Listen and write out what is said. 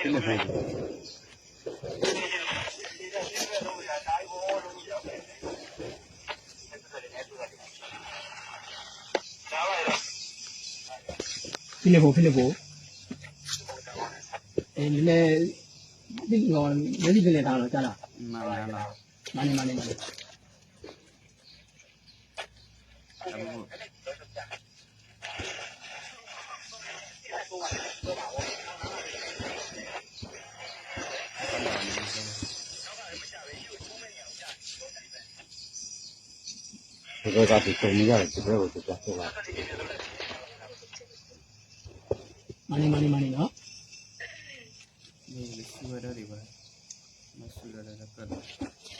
ဖြစ်နေပြီဖိလိပ္ပိုဖိလိပ္ပိုအဲနည်းနည်းဒီငေါမျက်စိပြနေသားတော့ကြားလားမှန်လားလားမနေမနေမနေ ဒီကောကဒီပုံရရတယ်ဒီဘက်ကိုပြတ်သွားတာမနေမနေမနေနော်ဒီလိုရှိရတဲ့ဒီပါမရှိရတဲ့ကတော့